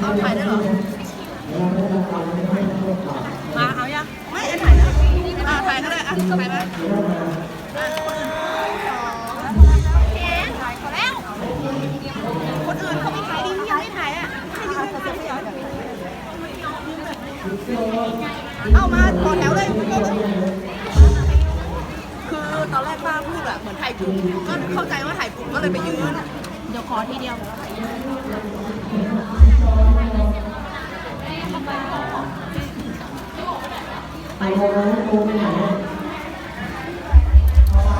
เอาถ่ายได้เหรอ มาเอายังไม่ไอ้ถ่ายนะอะถ่ายก็ได้อะถ่ายไหมคนอื่นเขาไม่ถ่ายดิพี่ยังไม่ถ่ายอะให้ยืนให้ถ่ายเอามาต่อแถวเลย คือตอนแรกป้าพูดแบบเหมือนถ่ายกลุ่มก็เข้าใจว่าถ่ายกลุ่มก็เลยไปยืน เดี๋ยวขอทีเดียว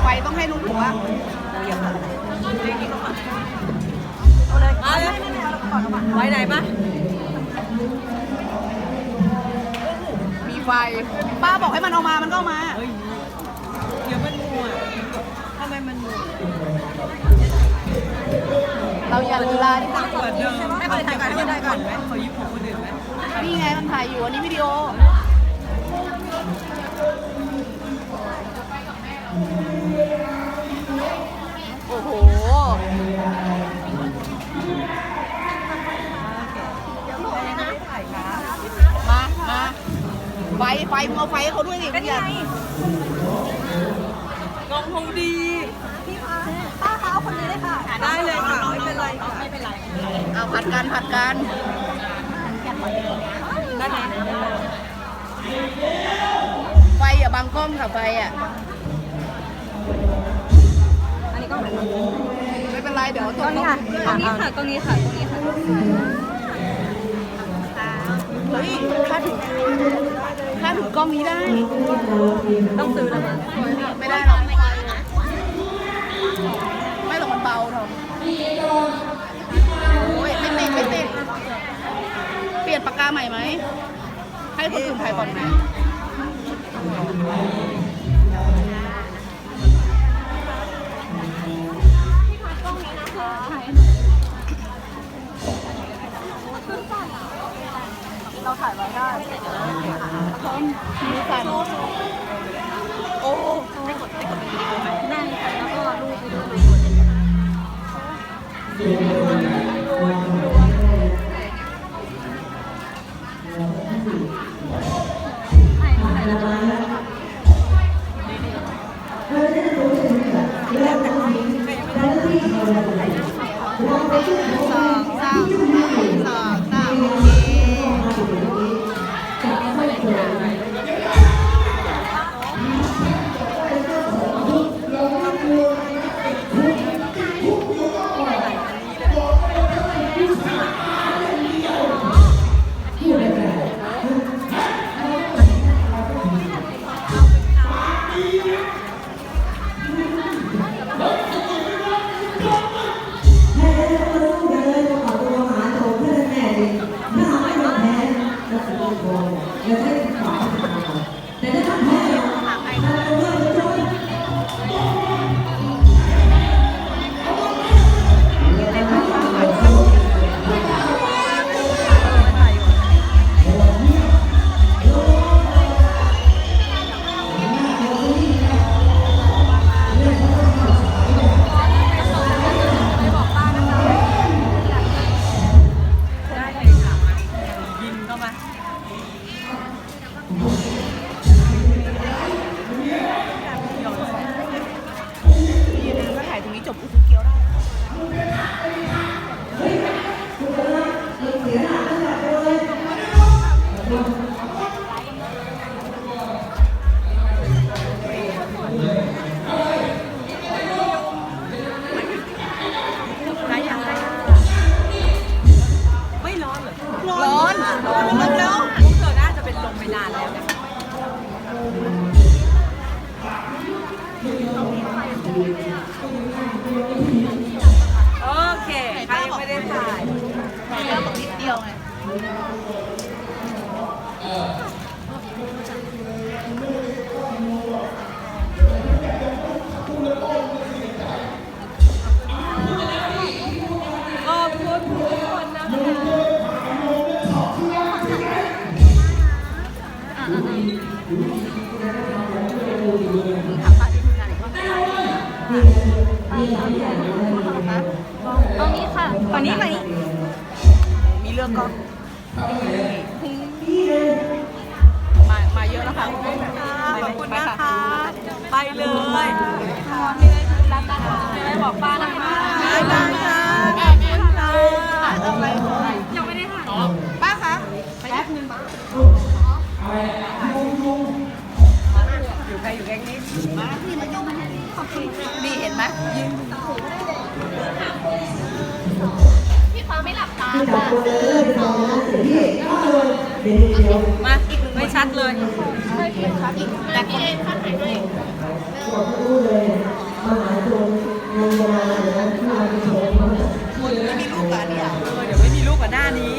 ไฟต้องให้รู้ถูกว่าเดี๋ยวกินก่อนเอาเลยเอาเลยไว้ไหนปะมีไฟ ป้าบอกให้มันเอามา มันก็เอามาเดี๋ยวมันมัวทำไมมันมัวเราอย่าลีลาดิตักกว่าเดิมให้คนถ่ายก่อนให้คนถ่ายก่อนไหมขอยิบของคนอื่นไหมนี่ไงมันถ่ายอยู่อันนี้วิดีโอ ไฟ ไฟมึงเอาไฟให้เขาด้วยดิมึงอย่ากองคงดีป้าเขาเอาคนนี้เลยค่ะ ได้เลยค่ะ ไม่เป็นไรค่ะไม่เป็นไรเอาผัดกันผัดกันได้ไหมไฟอย่าบังกล้องค่ะไฟอะ อันนี้ก็หันไม่เป็นไรเดี๋ยวตตรงนี้ค่ะ ตรงนี้ค่ะ ตรงนี้ค่ะ ตรงนี้ค่ะ เฮ้ยถ้าถือ ถ้าถือกล้องนี้ได้ ต้องซื้อแล้วมั้งไม่ได้หรอก ไม่หรอกมันเบาทอมโอ้ยไม่ติดไม่ติดเปลี่ยนปากกาใหม่ไหม ให้คนอื่นถ่ายก่อนไหม มือสั่นโอ้ได้กดได้กดวิดีโอไหมได้ค่ะแล้วก็รูปไปด้วยไหม 좋아하고 여자의 그 โอเค ใครยังไม่ได้ถ่าย ถ่ายแล้วบอกนิดเดียวไง ฝั่งนี้ฝั่งนี้มีเรื่องก็เมามาเยอะแล้วค่ะขอบคุณนะคะ ไปเลยรับนะคะไม่บอกป้านะคะได้ได้ค่ะ ไม่หลับตามาอีกไม่ชัดเลยแต่พี่เองข้างไหนด้วยมีลูกกับนี่อะเดี๋ยวไม่มีลูกกับหน้านี้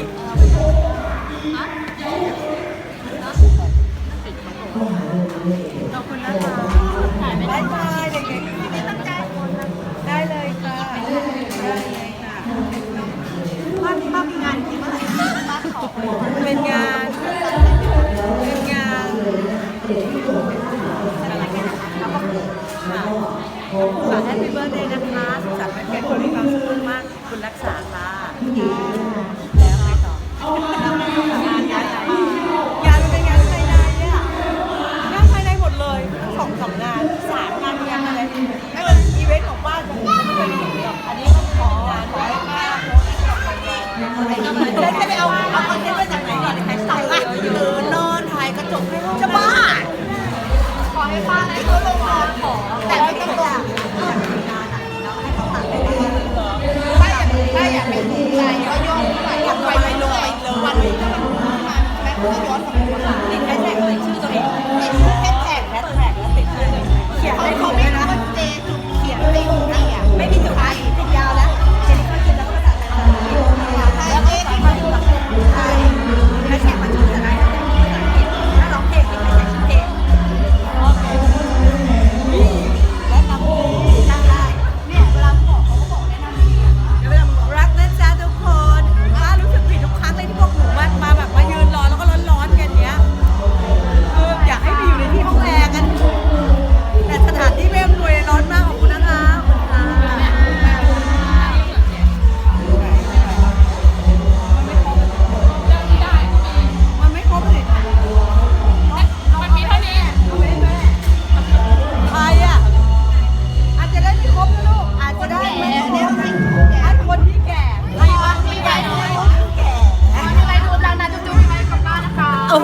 ขอบคุณนะคะได้ค่ะเด็กๆได้เลยค่ะ ได้เลยค่ะป้าป้ามีงานกี่เมื่อไหร่ป้าขอ เป็นงานเป็นงานค่ะแฮปปี้เบิร์ดเดย์นะคะสุขสันต์วันเกิดคนมีความสุขมากคุณรักษาค่ะ ยากถ้าอยากเป็นใจก็ย่อไปอยากไปเลยเลยวันนี้ถ้ามันมาแม่ก็ย้อนกลับไปวันหลังติดแฮชแท็กเลยชื่อตัวเอง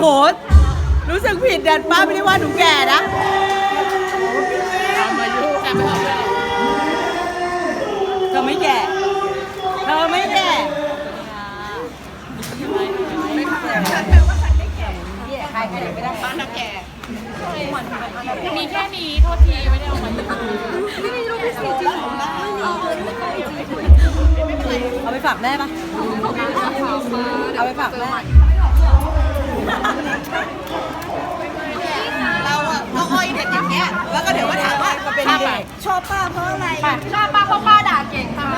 โอ้โหรู้สึกผิดเด็ดป้าไม่ได้ว่าหนูแก่นะมาอยู่แต่ไม่ออกเลยเธอไม่แก่ เธอไม่แก่ใครก็ยังไม่ได้ป้าน่ะแก่มีแค่นี้โทษทีไม่ได้เอามาไม่มีรูปพิเศษจริงเหรอเอาไปฝากแม่ปะเอาไปฝากแม่ เราเราอออยเด็ดอย่างเงี้ย แล้วก็เดี๋ยวมาถามว่าเป็นชอบป้าเพราะอะไร ชอบป้าเพราะป้าด่าเก่งค่ะ